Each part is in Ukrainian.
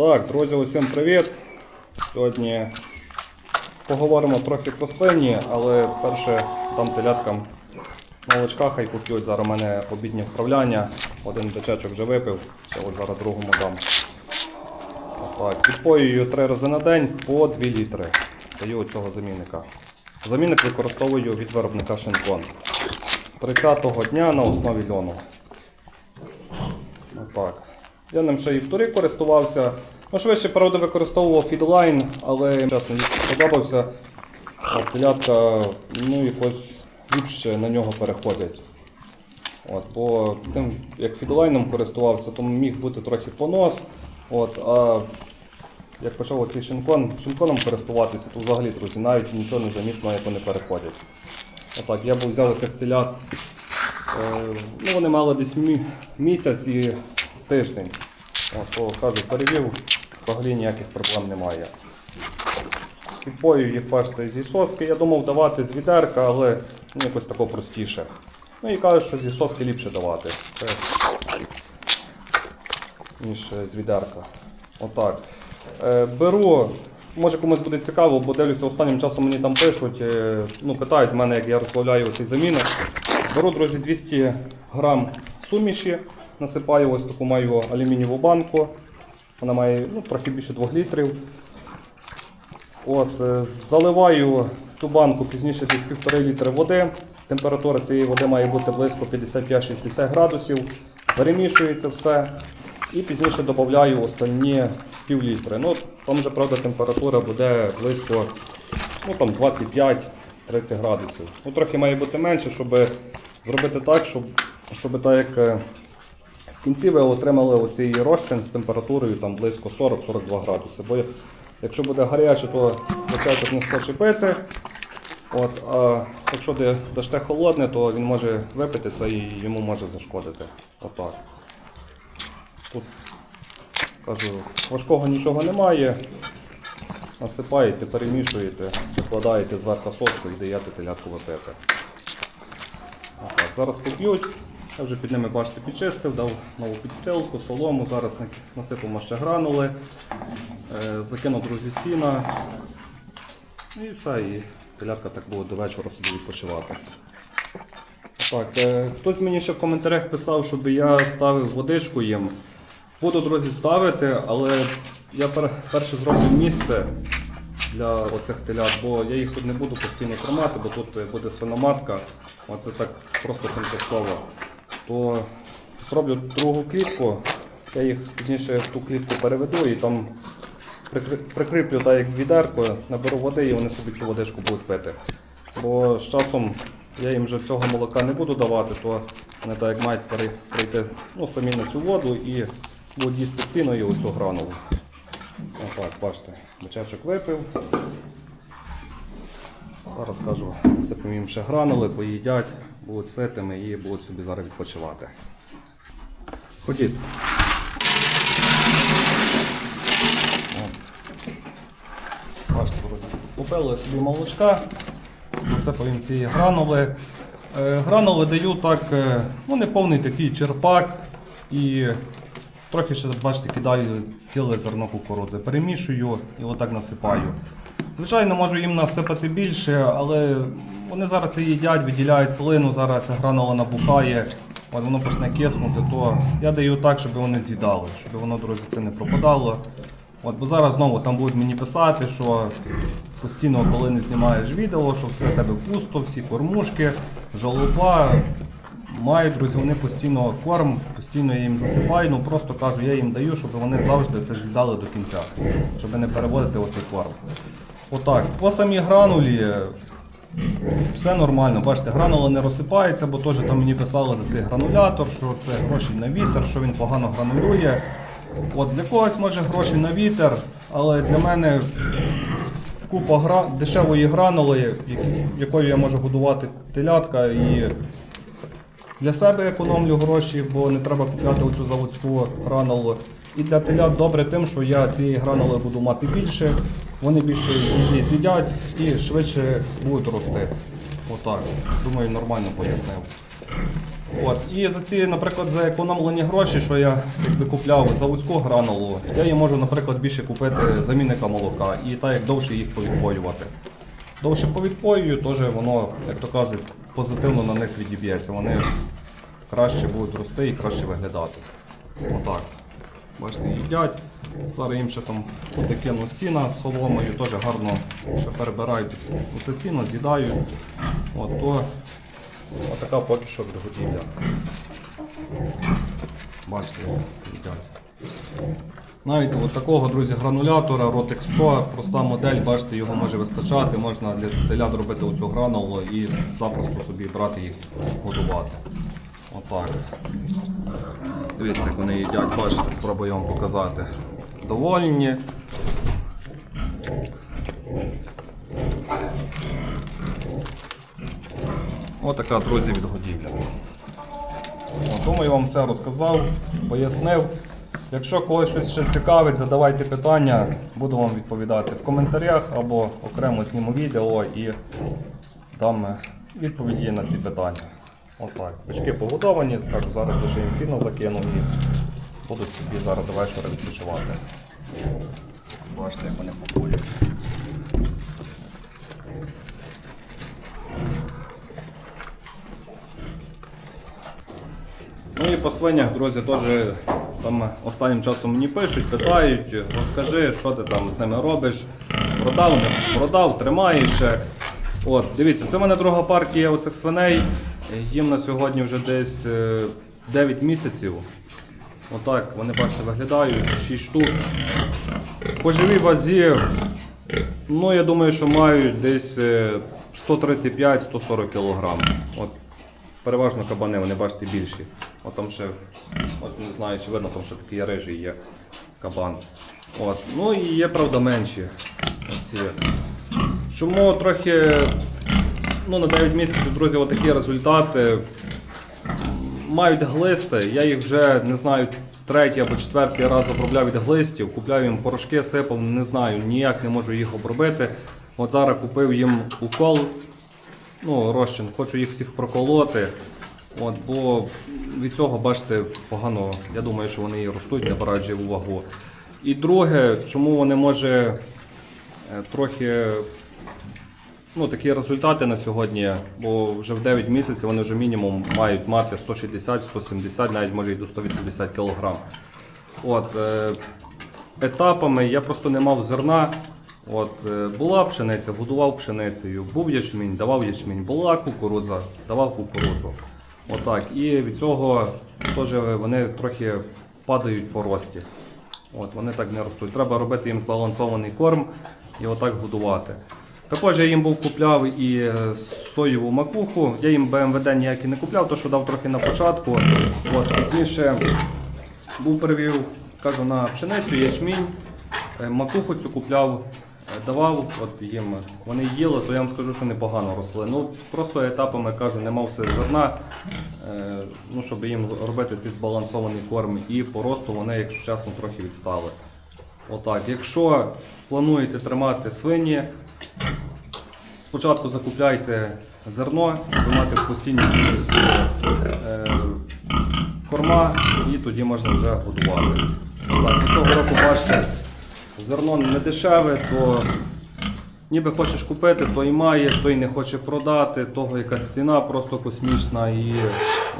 Так, друзі, усім привіт. Сьогодні поговоримо трохи про свині, але перше дам теляткам молочка, хай поп'ють. Зараз у мене обіднє вправляння. Один дочечок вже випив, ще ось зараз другому дам. Так, відпоюю три рази на день по 2 літри. Даю цього замінника. Замінник використовую від виробника Шинкон. З 30-го дня на основі льону. Отак. Я ним ще і в турі користувався. Ну, швидше, правда, використовував фідлайн, але чесно, сподобався. Телятка ну, якось ліпше на нього переходять. От, бо тим, як фідлайном користувався, то міг бути трохи понос. От, а як почав оцей шинкон, шинконом користуватися, то взагалі, друзі, навіть нічого не замітно, як вони переходять. Отак, я б взяв цих телят. Е, ну, вони мали десь мі- місяць і тиждень. От, кажу, перевів, взагалі ніяких проблем немає. Підпою їх бачите зі соски. Я думав давати з відерка, але ну, якось тако простіше. Ну і кажуть, що зі соски ліпше давати. Це ніж з відерка. Отак. Е, беру, може комусь буде цікаво, бо дивлюся, останнім часом мені там пишуть, е, ну, питають мене, як я розплавляю цей замінник. Беру, друзі, 200 грам суміші, насипаю ось таку маю алюмінієву банку. Вона має ну, трохи більше 2 літрів. От, е, заливаю цю банку пізніше десь 1,5 літри води. Температура цієї води має бути близько 55-60 градусів. Перемішую це все. І пізніше додаю останні пів літри. Ну, там вже, правда, температура буде близько ну, там 25-30 градусів. Ну, трохи має бути менше, щоб зробити так, щоб, щоб так як е, в кінці ви отримали оцей розчин з температурою там близько 40-42 градуси. Бо якщо буде гаряче, то початок не схоче пити. От, а якщо дасте холодне, то він може випити це і йому може зашкодити. Отак. Тут кажу, важкого нічого немає. Насипаєте, перемішуєте, викладаєте зверху соску і даєте телятку випити. Зараз поп'ють. Я вже під ними, бачите, підчистив, дав нову підстилку, солому. Зараз на- ще гранули, е, закинув друзі сіна. І все, і телятка так буде до вечора собі відпочивати. Так, е, хтось мені ще в коментарях писав, щоб я ставив водичку їм. Буду, друзі, ставити, але я перше зроблю місце для оцих телят, бо я їх тут не буду постійно тримати, бо тут буде свиноматка, оце так просто тимчасово. То зроблю другу клітку, я їх пізніше в ту клітку переведу і там прикріплю так як відерко, наберу води і вони собі цю водичку будуть пити. Бо з часом я їм вже цього молока не буду давати, то вони так як мають пере- прийти ну, самі на цю воду і будуть їсти сіно і оцю гранулу. Отак, бачите, бочачок випив. Зараз кажу, насипемо їм ще гранули, поїдять, будуть ситими і будуть собі зараз відпочивати. Ходіть. Бачите, купили собі молочка, насипав їм ці гранули. Е, Гранули даю так, е, ну не повний такий черпак і трохи ще, бачите, кидаю ціле зерно кукурудзи. Перемішую і отак насипаю. Звичайно, можу їм насипати більше, але вони зараз це їдять, виділяють слину, зараз ця гранула набухає, воно почне киснути, то я даю так, щоб вони з'їдали, щоб воно, друзі, це не пропадало. От, бо зараз знову там будуть мені писати, що постійно, коли не знімаєш відео, що все в тебе пусто, всі кормушки, жалоба. Мають, друзі, вони постійно корм, постійно я їм засипаю, ну просто кажу, я їм даю, щоб вони завжди це з'їдали до кінця, щоб не переводити оцей корм. Отак. По самій гранулі, Все нормально, бачите, гранула не розсипається, бо теж там мені писали за цей гранулятор, що це гроші на вітер, що він погано гранулює. От для когось може гроші на вітер, але для мене купа гра... дешевої гранули, якою я можу годувати телятка і для себе економлю гроші, бо не треба купляти оцю заводську гранулу. І для телят добре тим, що я цієї гранули буду мати більше, вони більше її з'їдять і швидше будуть рости. Отак. Думаю, нормально пояснив. От. І за ці, наприклад, за економлені гроші, що я якби купляв заводську гранулу, я її можу, наприклад, більше купити замінника молока і так як довше їх повідпоювати. Довше повідпоюю, теж воно, як то кажуть, позитивно на них відіб'ється. Вони краще будуть рости і краще виглядати. Отак. Бачите, їдять. Зараз їм ще там кину сіна з соломою, теж гарно ще перебирають оце сіно, з'їдають. От, то Отака поки що відгодівля. Бачите, їдять. Навіть от такого, друзі, гранулятора Rotex 100, проста модель, бачите, його може вистачати, можна для телят робити оцю гранулу і запросто собі брати їх годувати. Отак. Дивіться, як вони їдять, бачите, спробую вам показати. Довольні. Отака, друзі, відгодівля. Думаю, я вам все розказав, пояснив. Якщо когось щось ще цікавить, задавайте питання, буду вам відповідати в коментарях або окремо зніму відео і дам е, відповіді на ці питання. Отак. Бички погодовані, кажу, зараз лише їм сіно закину і будуть собі зараз до вечора відпочивати. Бачите, як вони покулюють. Ну і по свинях, друзі, теж там останнім часом мені пишуть, питають, розкажи, що ти там з ними робиш. Продав, не продав, тримаєш. От, дивіться, це в мене друга партія оцих свиней. Їм на сьогодні вже десь е, 9 місяців. Отак, вони бачите, виглядають, 6 штук. По живій вазі, ну я думаю, що мають десь е, 135-140 кг. От переважно кабани, вони бачите більші. От там ще, от не знаю, чи видно, там ще такий рижий є кабан. От. Ну і є, правда, менші. Оці. Чому трохи ну, на 9 місяців, друзі, отакі результати. Мають глисти, я їх вже не знаю, третій або четвертий раз обробляв від глистів, купляю їм порошки, сипав, не знаю, ніяк не можу їх обробити. От зараз купив їм укол, ну, розчин, хочу їх всіх проколоти. От, бо від цього, бачите, погано, я думаю, що вони і ростуть, набирають живу вагу. І друге, чому вони може е, трохи ну, такі результати на сьогодні, бо вже в 9 місяців вони вже мінімум мають мати 160-170, навіть може і до 180 кг. От, е, етапами я просто не мав зерна. От, е, була пшениця, годував пшеницею, був ячмінь, давав ячмінь, була кукурудза, давав кукурудзу. Отак. І від цього теж вони трохи падають по рості. От, вони так не ростуть. Треба робити їм збалансований корм і отак годувати. Також я їм був купляв і е, соєву макуху. Я їм БМВД ніякі не купляв, то що дав трохи на початку. От, пізніше був перевів, кажу, на пшеницю, ячмінь, Е, макуху цю купляв, давав от їм. Вони їли, то я вам скажу, що непогано росли. Ну, просто етапами кажу, не мав все зерна, е, ну, щоб їм робити цей збалансований корм. І по росту вони, якщо чесно, трохи відстали. Отак. Якщо плануєте тримати свині, спочатку закупляйте зерно, ви мати в е, корма і тоді можна вже годувати. Так, цього року бачите, зерно не дешеве, то ніби хочеш купити, то і має, той не хоче продати, того якась ціна просто космічна і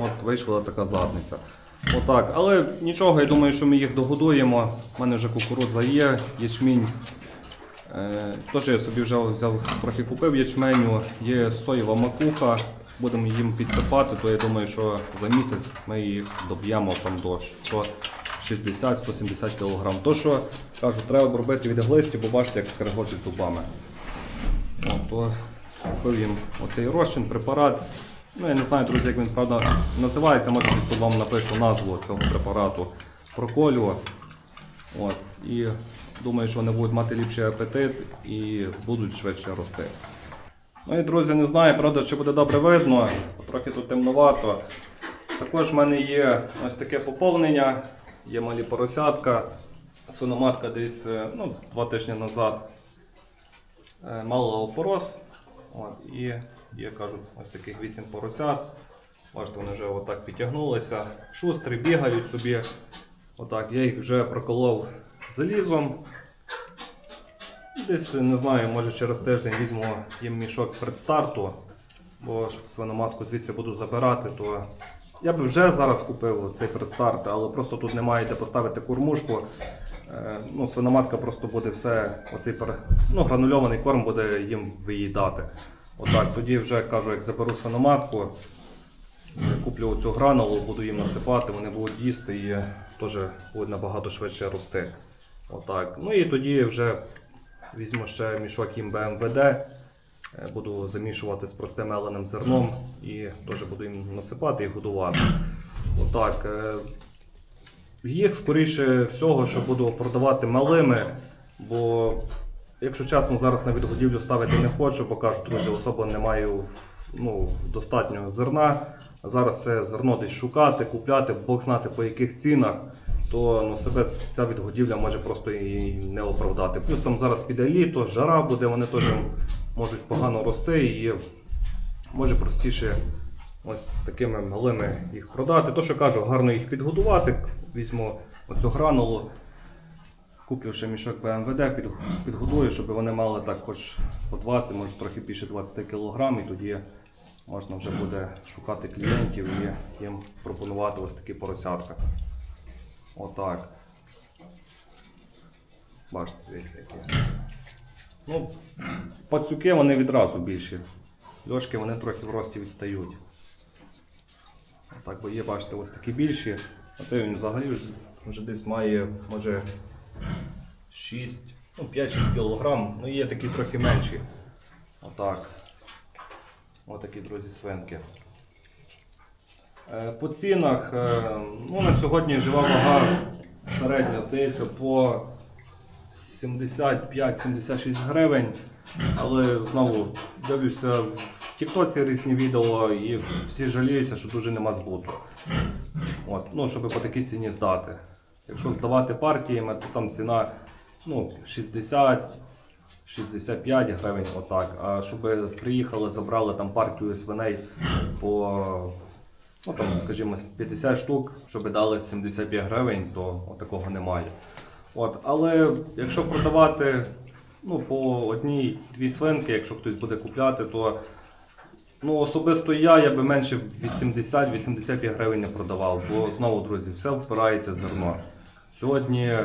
от вийшла така задниця. Отак. Але нічого, я думаю, що ми їх догодуємо. У мене вже кукурудза є, ячмінь. Е, Тож я собі вже взяв, трохи купив ячменю, є соєва макуха, будемо їм підсипати, то я думаю, що за місяць ми їх доб'ємо там до 160-170 кг. То що кажу, треба обробити від глистів, бо бачите, як скрегочуть зубами. О, то їм оцей розчин, препарат. Ну, я не знаю, друзі, як він правда називається, може тут вам напишу назву цього препарату. Проколював. От. І думаю, що вони будуть мати ліпший апетит і будуть швидше рости. Ну і друзі, не знаю, правда, чи буде добре видно, трохи тут темновато. Також в мене є ось таке поповнення, є малі поросятка. Свиноматка десь е, ну, два тижні назад е, мала опорос. От, і є, кажуть, ось таких 8 поросят. Бачите, вони вже отак підтягнулися. Шустрі бігають собі. Отак, я їх вже проколов залізом. Десь не знаю, може через тиждень візьму їм мішок предстарту, бо свиноматку звідси буду забирати, то я б вже зараз купив цей предстарт, але просто тут немає де поставити кормушку. Е, Ну, свиноматка просто буде все, оцей ну, гранульований корм буде їм виїдати. Отак, тоді вже кажу, як заберу свиноматку, куплю оцю гранулу, буду їм насипати, вони будуть їсти і теж будуть набагато швидше рости. Отак. Ну і тоді вже візьму ще мішок їм БМВД, буду замішувати з простим меленим зерном і теж буду їм насипати і годувати. Отак. е, Їх скоріше всього, що буду продавати малими, бо, якщо чесно, зараз на відгодівлю ставити не хочу, бо кажу, друзі, особо не маю ну, достатньо зерна. Зараз це зерно десь шукати, купляти, Бог знати по яких цінах, то ну, себе ця відгодівля може просто і не оправдати. Плюс там зараз піде літо, жара буде, вони теж можуть погано рости і може простіше ось такими малими їх продати. То, що кажу, гарно їх підгодувати. Візьму оцю гранулу, куплю ще мішок БМВД, під, підгодую, щоб вони мали так хоч по 20, може трохи більше 20 кг, і тоді можна вже буде шукати клієнтів і їм пропонувати ось такі поросятка. Отак. Бачите, дивіться, які. Ну, пацюки вони відразу більші. Льошки вони трохи в рості відстають. Отак, бо є, бачите, ось такі більші. Оце він взагалі вже, вже десь має, може, 6, ну, 5-6 кг. Ну, є такі трохи менші. Отак. Отакі, друзі, свинки. Е, По цінах, е, ну, на сьогодні жива вага середня, здається, по 75-76 гривень. Але знову дивлюся в Тіктоці різні відео і всі жаліються, що дуже нема збуту. От, ну, щоб по такій ціні здати. Якщо здавати партіями, то там ціна ну, 60. 65 гривень, отак. А щоб приїхали, забрали там партію свиней по, ну там, скажімо, 50 штук, щоб дали 75 гривень, то такого немає. От, але якщо продавати ну, по одній-дві свинки, якщо хтось буде купляти, то ну, особисто я, я би менше 80-85 гривень не продавав, бо знову, друзі, все впирається зерно. Сьогодні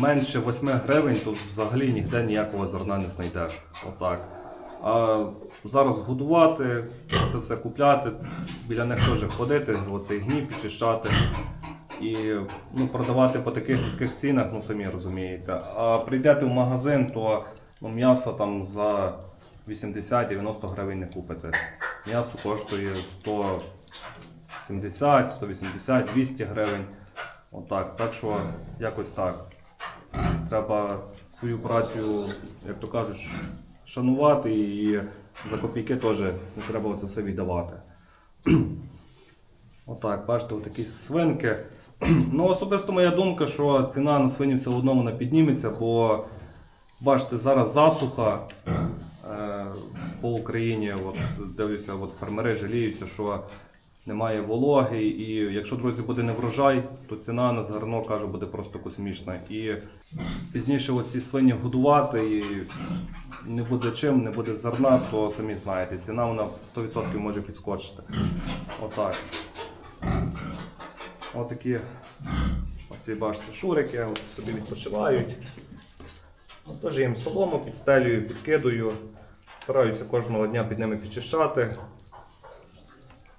менше 8 гривень, то взагалі ніде ніякого зерна не знайдеш. Отак. А зараз годувати, це все купляти, біля них теж ходити, оцей гній підчищати. І ну, продавати по таких низьких цінах, ну самі розумієте. А прийдете в магазин, то ну, м'ясо там за 80-90 гривень не купите. М'ясо коштує 170, 180, 200 гривень. Отак. Так що якось так. Треба свою працю, як то кажуть, шанувати і за копійки теж не треба це все віддавати. Отак, бачите, отакі свинки. Ну, особисто моя думка, що ціна на свині все одно вона підніметься, бо бачите, зараз засуха е, по Україні. От, дивлюся, от фермери жаліються, що немає вологи, і якщо, друзі, буде не врожай, то ціна на зерно, кажу, буде просто космічна. І пізніше оці свині годувати і не буде чим, не буде зерна, то самі знаєте, ціна вона 100% може підскочити. Отак. Отакі оці, бачите, шурики от собі відпочивають. Теж їм солому підстелюю, підкидую. Стараюся кожного дня під ними підчищати.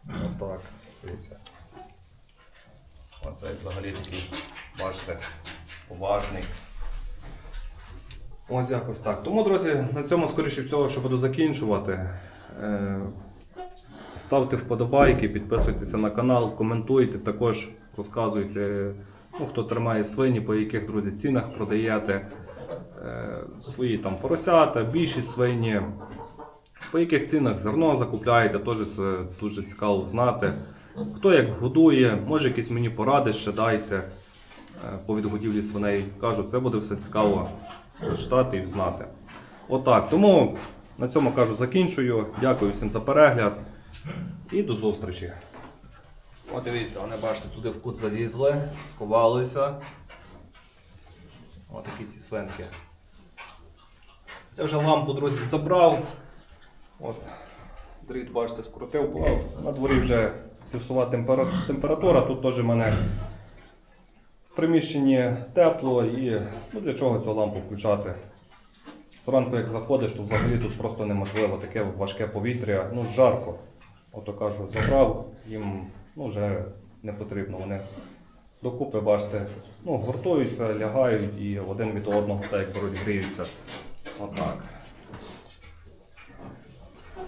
Отак, дивіться. Оце взагалі такий, бачите, поважний. Ось якось так. Тому, друзі, на цьому, скоріше всього, що буду закінчувати. Е, Ставте вподобайки, підписуйтеся на канал, коментуйте, також розказуйте, ну, хто тримає свині, по яких друзі цінах продаєте е, свої там поросята, більші свині, по яких цінах зерно закупляєте, теж це дуже цікаво знати. Хто як годує, може якісь мені поради ще дайте е, по відгодівлі свиней. Кажу, це буде все цікаво прочитати і знати. Отак. Тому на цьому кажу, закінчую. Дякую всім за перегляд і до зустрічі. От дивіться, вони бачите, туди в кут залізли, сховалися. Ось такі ці свинки. Я вже лампу, друзі, забрав. От, дріт, бачите, скрутив, бо на дворі вже плюсова температура. Тут теж в мене в приміщенні тепло і ну, для чого цю лампу включати. Зранку, як заходиш, то взагалі тут просто неможливо, таке важке повітря, ну жарко. Ото кажу, забрав, їм ну, вже не потрібно. Вони докупи, бачите, ну, гуртуються, лягають і один від одного так як гріються. Отак.